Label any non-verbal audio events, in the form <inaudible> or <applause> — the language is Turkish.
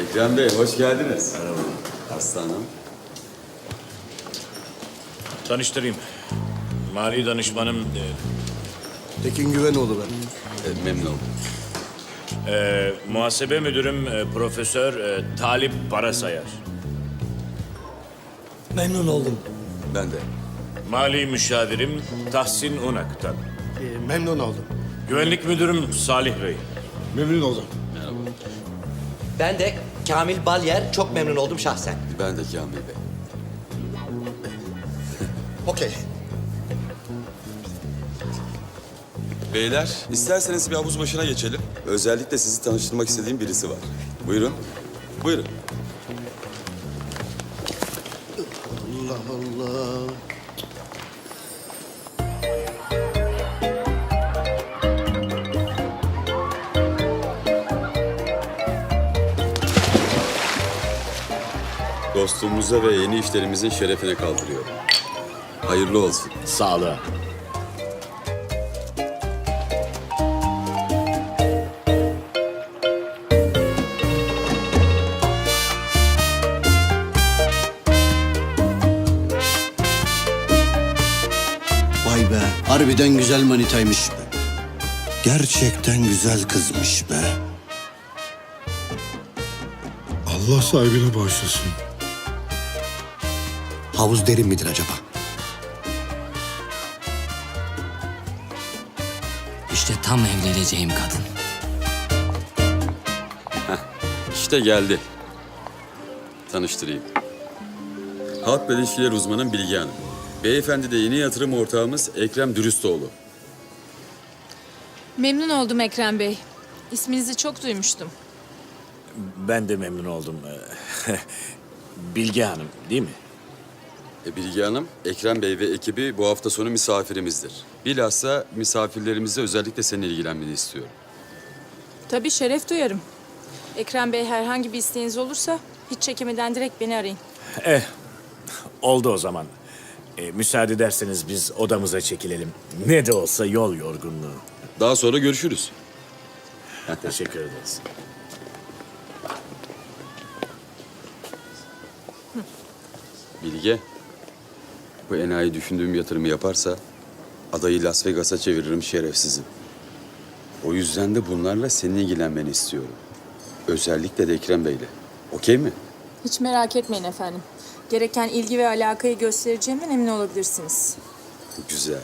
Ekrem Bey hoş geldiniz. Merhaba. Aslanım. Tanıştırayım. Mali danışmanım e, Tekin Güvenoğlu ben. E, memnun oldum. e, muhasebe müdürüm e, Profesör e, Talip Parasayar. Memnun oldum. Ben de. Mali müşavirim Tahsin Unak'tan. Ee, memnun oldum. Güvenlik müdürüm Salih Bey. Memnun oldum. Ben de Kamil Balyer çok memnun oldum şahsen. Ben de Kamil Bey. Okey. Beyler isterseniz bir havuz başına geçelim. Özellikle sizi tanıştırmak istediğim birisi var. Buyurun. Buyurun. Allah Allah. Dostluğumuza ve yeni işlerimizin şerefine kaldırıyorum. Hayırlı olsun. Sağlığa. Vay be. Harbiden güzel manitaymış be. Gerçekten güzel kızmış be. Allah sahibine bağışlasın. Havuz derin midir acaba? İşte tam evleneceğim kadın. İşte geldi. Tanıştırayım. Halkla ilişkiler uzmanım Bilge Hanım. Beyefendi de yeni yatırım ortağımız Ekrem Dürüstoğlu. Memnun oldum Ekrem Bey. İsminizi çok duymuştum. Ben de memnun oldum. <laughs> Bilge Hanım değil mi? E, Bilge Hanım, Ekrem Bey ve ekibi bu hafta sonu misafirimizdir. Bilhassa misafirlerimize özellikle senin ilgilenmeni istiyorum. Tabii şeref duyarım. Ekrem Bey herhangi bir isteğiniz olursa hiç çekemeden direkt beni arayın. Eh, oldu o zaman. E, müsaade ederseniz biz odamıza çekilelim. Ne de olsa yol yorgunluğu. Daha sonra görüşürüz. <laughs> Teşekkür ederiz. Bilge, bu enayi düşündüğüm yatırımı yaparsa adayı Las Vegas'a çeviririm şerefsizim. O yüzden de bunlarla senin ilgilenmeni istiyorum. Özellikle de Ekrem Bey'le. Okey mi? Hiç merak etmeyin efendim. Gereken ilgi ve alakayı göstereceğimden emin olabilirsiniz. Güzel.